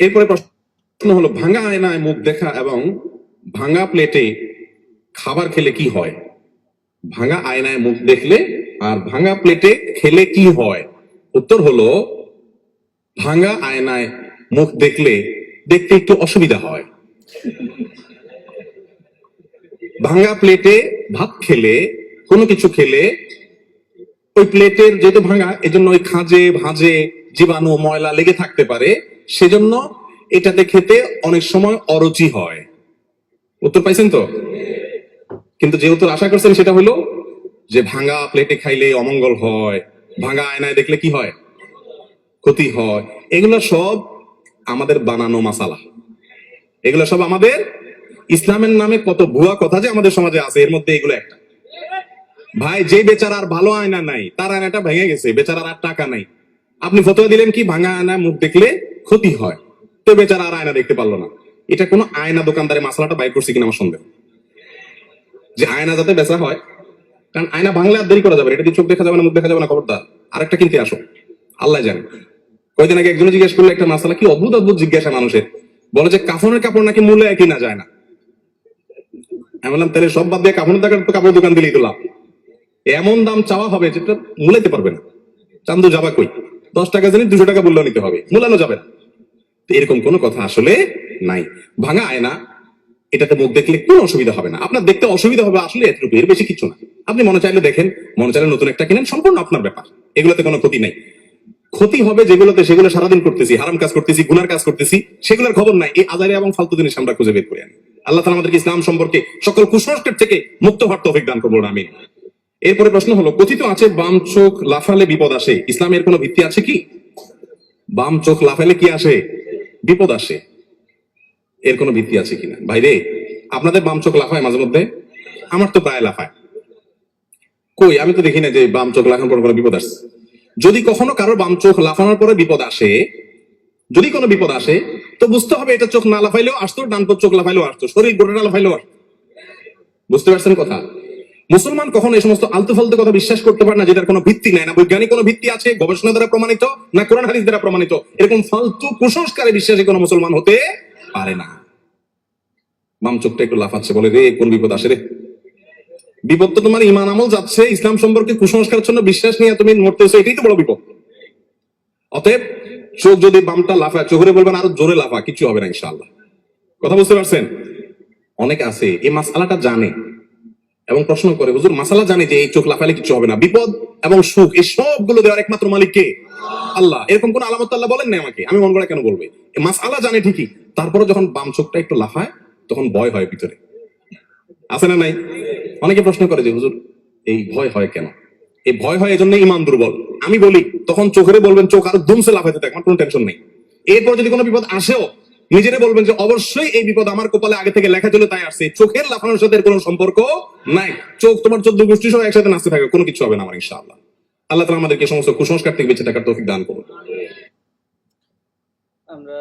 এরপরে প্রশ্ন হলো, ভাঙা আয়নায় মুখ দেখা এবং ভাঙা প্লেটে খাবার খেলে কি হয়? ভাঙা আয়নায় মুখ দেখলে আর ভাঙা প্লেটে খেলে কি হয়? উত্তর হলো, ভাঙা আয়নায় মুখ দেখলে দেখতে একটু অসুবিধা হয়। ভাঙা প্লেটে ভাত খেলে, কোনো কিছু খেলে ওই প্লেটের যেহেতু ভাঙা এজন্য ওই খাঁজে, ভাঁজে, জীবাণু, ময়লা লেগে থাকতে পারে, সেজন্য এটাতে খেতে অনেক সময় অরুচি হয়। উত্তর পাইছেন তো? কিন্তু যে উত্তর আশা করছেন সেটা হলো যে ভাঙা প্লেটে খাইলে অমঙ্গল হয়, ভাঙা আয়নায় দেখলে কি হয়? ক্ষতি হয়। এগুলো সব আমাদের বানানো মাসালা। এগুলো সব আমাদের ইসলামের নামে কত ভুয়া কথা যে আমাদের সমাজে আছে, এর মধ্যে এগুলো একটা। ভাই, যে বেচারার ভালো আয়না নাই, তার আয়নাটা ভেঙে গেছে, বেচারার আর টাকা নাই। আপনি ফতোয়া দিলেন কি, ভাঙা আয়না মুখ দেখলে ক্ষতি হয়? তো বেচারা আর আয়না দেখতে পারল না। এটা কোনো আয়না দোকানদারে মাসালাটা বাই করছে কিনা আমার সন্দেহ। যে আয়না যাতে বেচা হয়, কারণ আয়না ভাঙলে আর দেরি করা যাবে এটা দিয়ে চোখ দেখা যাবে না, মুখ দেখা যাবে না, খবরদার। আরেকটা কিনতে আসো। আল্লাহ জানে। কয়দিন আগে একজনে জিজ্ঞেস করল একটা মাসালা, কি অদ্ভুত অদ্ভুত জিজ্ঞাসা মানুষের। বলে যে কাফনের কাপড় নাকি মূল্য একই না যায় না। আমি বললাম, তাহলে সব বাদ দিয়ে কাপড়ের কাপড় দোকান দিলেই তো লাভ। এমন দাম চাওয়া হবে যেটা মূলাইতে পারবে না। চান্দু যাবা কই? দশ টাকা জানি দুশো টাকা মূল্য নিতে হবে। মূলানো যাবে না। এরকম কোনো কথা আসলে নাই। ভাঙা আয়না, এটাতে মুখ দেখলে কোনো অসুবিধা হবে না। আপনার দেখতে অসুবিধা হবে আসলে এতটুকু, এর বেশি কিছু না। আপনি মনে চাইলে দেখেন, মনে চাইলে নতুন একটা কিনেন, সম্পূর্ণ আপনার ব্যাপার। এগুলোতে কোনো ক্ষতি নাই। ক্ষতি হবে যেগুলোতে সেগুলো সারাদিন করতেছি, হারাম কাজ করতেছি, গুনার কাজ করতেছি, সেগুলোর খবর নাই। এই আজারে এবং ফালতু জিনিস আমরা খুঁজে বের করে আনি আল্লাহ তালা আমাদেরকে ইসলাম সম্পর্কে সকল কুসংস্কার থেকে মুক্ত হওয়ার তৌফিক দান করব আমি এরপরে প্রশ্ন হলো, কথিত আছে বাম চোখ লাফালে বিপদ আসে। ইসলামের কোনো ভিত্তি আছে কি? বাম চোখ লাফালে কি আসে? বিপদ আসে। এর কোনো ভিত্তি আছে কিনা? ভাইরে, আপনাদের বাম চোখ লাফায় মাঝে মধ্যে? আমার তো প্রায় লাফায়। কই, আমি তো দেখি না যে বাম চোখ লাফানোর পর কোনো বিপদ আসছে। যদি কখনো কারোর বাম চোখ লাফানোর পরে বিপদ আসে, যদি কোনো বিপদ আসে, তো বুঝতে হবে এটা চোখ না লাফাইলেও আসতো, ডান চোখ লাফাইলেও আসতো, শরীর গোটাটা লাফাইলেও আসতো। বুঝতে পারছেন কথা? মুসলমান কখনো এই সমস্ত আলতু ফালতু কথা বিশ্বাস করতে পারে না, যেটার কোনো ভিত্তি নাই না। বৈজ্ঞানিক কোনো ভিত্তি আছে, গবেষণা দ্বারা প্রমাণিত, না কোরআন হাদিস দ্বারা প্রমাণিত। এরকম ফালতু কুসংস্কারে বিশ্বাসী কোনো মুসলমান হতে পারে না। বাম চোখটা একটু লাফাচ্ছে, বলে, রে, কোন বিপদ আসে রে? বিপদ তো তোমার ইমান আমল যাচ্ছে, ইসলাম সম্পর্কে কুসংস্কার জন্য বিশ্বাস নিয়ে তুমি মরতেছো, এটাই তো বড় বিপদ। অতএব, চোখ যদি বামটা লাফায়, চোখরে বলবেন, আরও জোরে লাফা, কিছু হবে না, ইনশাআল্লাহ। কথা বুঝতে পারছেন? অনেক আছে, এই মাসালাটা জানে। এবং প্রশ্ন করে, হুজুর, মাসালা জানে যে এই চোখ লাফালে কিছু হবে না। বিপদ এবং সুখ, এই সবগুলো দেওয়ার একমাত্র মালিক কে? আল্লাহ। এরকম কোন আলামত আল্লাহ বলেন না আমাকে। আমি মন করে কেন বলবে? মাসালা জানে ঠিকই। তারপরে যখন বাম চোখটা একটু লাফায়, তখন ভয় হয় ভিতরে। আছে না নাই? অনেকে প্রশ্ন করে যে, হুজুর, এই ভয় হয় কেন? এই ভয় হয় এজন্য ইমান দুর্বল। আমি বলি, তখন চোখেরে বলবেন, চোখ আরও দুমসে লাফাইতে থাক, আমার কোনো টেনশন নেই। এরপর যদি কোনো বিপদ আসেও নিজেরে বলবেন যে অবশ্যই এই বিপদ আমার কপালে আগে থেকে লেখা ছিল, তাই আসছে। চোখের লাফানোর সাথে কোন সম্পর্ক নাই। চোখ তোমার চোদ্দ গোষ্ঠী সহ একসাথে নাচতে থাকে, কোনো কিছু হবে না আমার, ইনশাআল্লাহ। আল্লাহ তালা আমাদেরকে সমস্ত কুসংস্কার থেকে বেঁচে থাকার তৌফিক দান করুন। আমরা